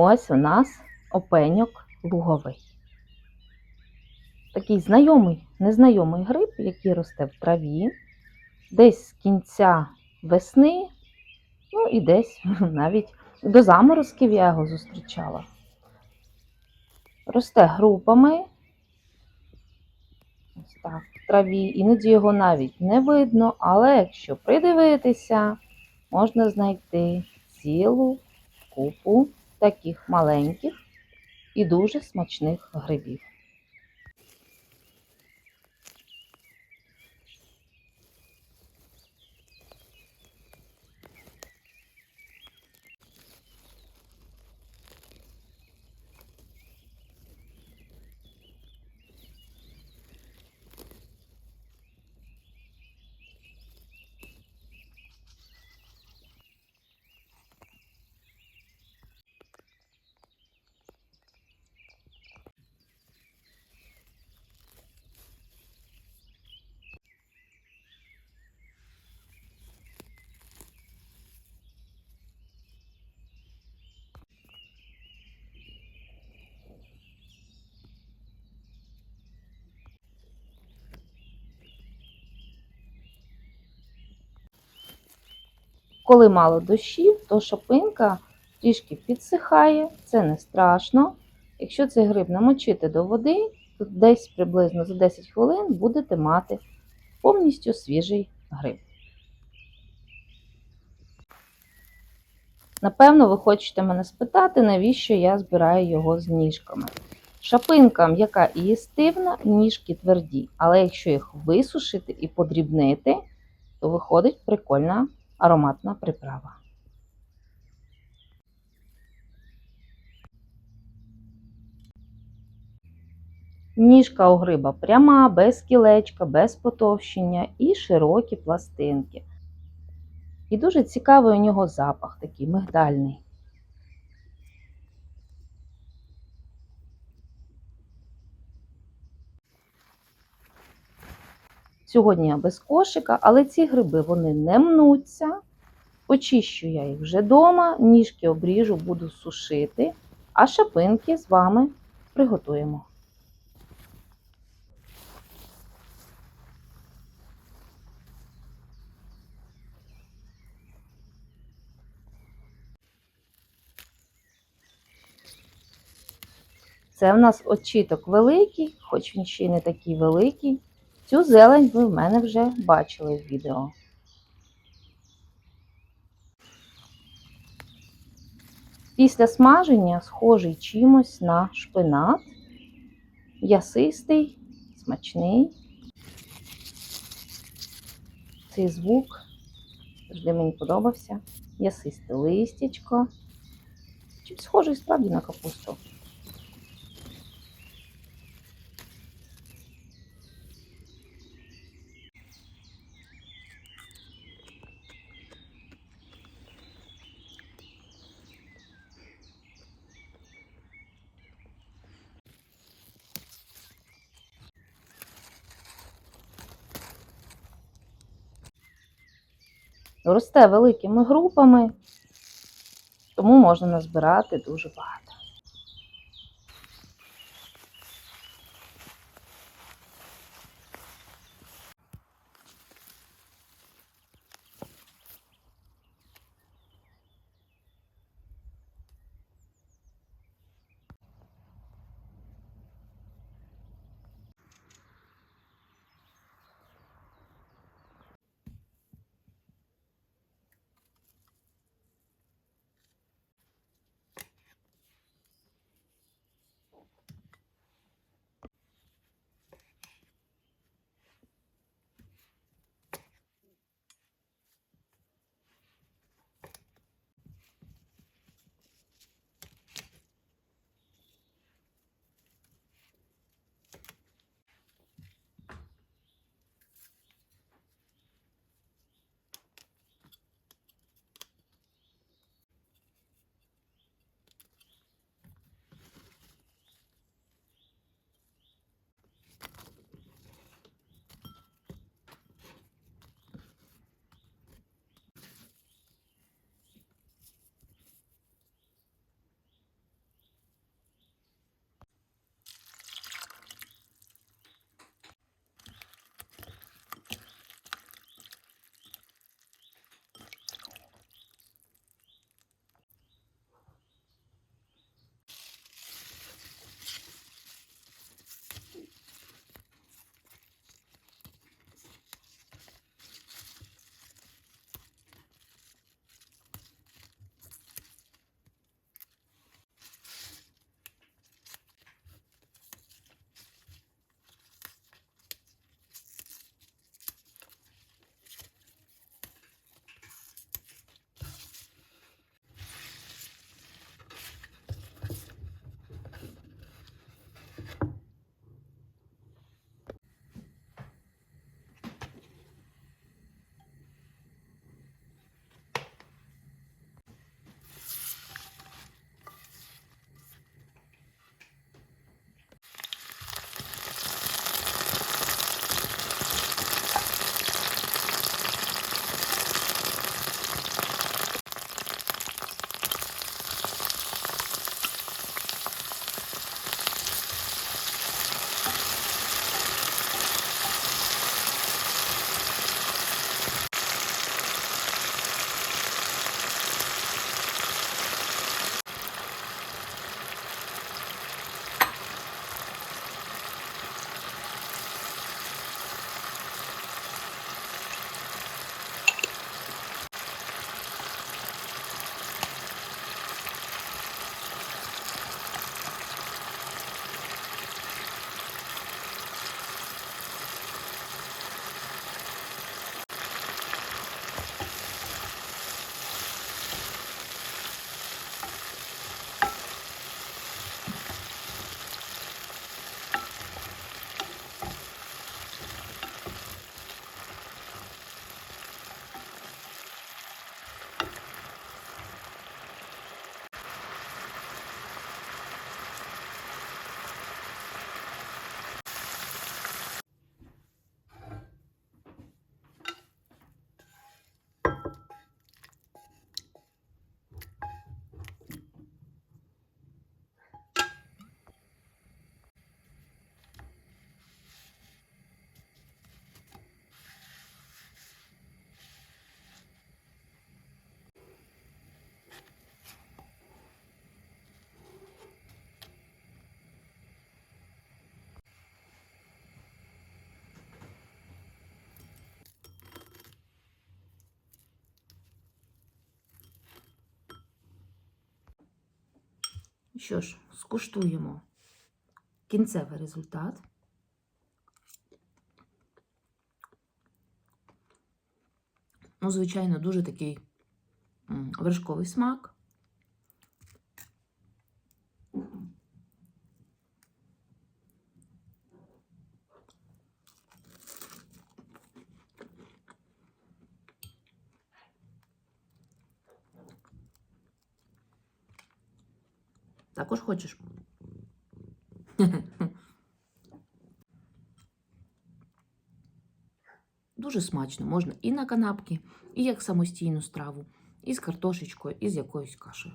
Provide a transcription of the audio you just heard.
Ось у нас опеньок луговий. Такий знайомий, незнайомий гриб, який росте в траві, десь з кінця весни, ну і десь навіть до заморозків я його зустрічала. Росте групами. Ось так, в траві. Іноді його навіть не видно, але якщо придивитися, можна знайти цілу купу таких маленьких і дуже смачних грибів. Коли мало дощів, то шапинка трішки підсихає, це не страшно. Якщо цей гриб намочити до води, то десь приблизно за 10 хвилин будете мати повністю свіжий гриб. Напевно, ви хочете мене спитати, навіщо я збираю його з ніжками. Шапинка м'яка і їстивна, ніжки тверді, але якщо їх висушити і подрібнити, то виходить прикольна ароматна приправа. Ніжка у гриба пряма, без кілечка, без потовщення і широкі пластинки. І дуже цікавий у нього запах, такий мигдальний. Сьогодні я без кошика, але ці гриби вони не мнуться. Очищу я їх вже вдома, ніжки обріжу, буду сушити, а шапинки з вами приготуємо. Це в нас очіток великий, хоч він ще й не такий великий. Цю зелень ви в мене вже бачили в відео. Після смаження схожий чимось на шпинат, ясистий, смачний. Цей звук завжди мені подобався. Ясисте листячко. Чим схожий справді на капусту. Росте великими групами, тому можна назбирати дуже багато. Що ж, скуштуємо кінцевий результат. Ну, звичайно, дуже такий вершковий смак. Також хочеш? Дуже смачно, можна і на канапки, і як самостійну страву, і з картошечкою, і з якоюсь кашею.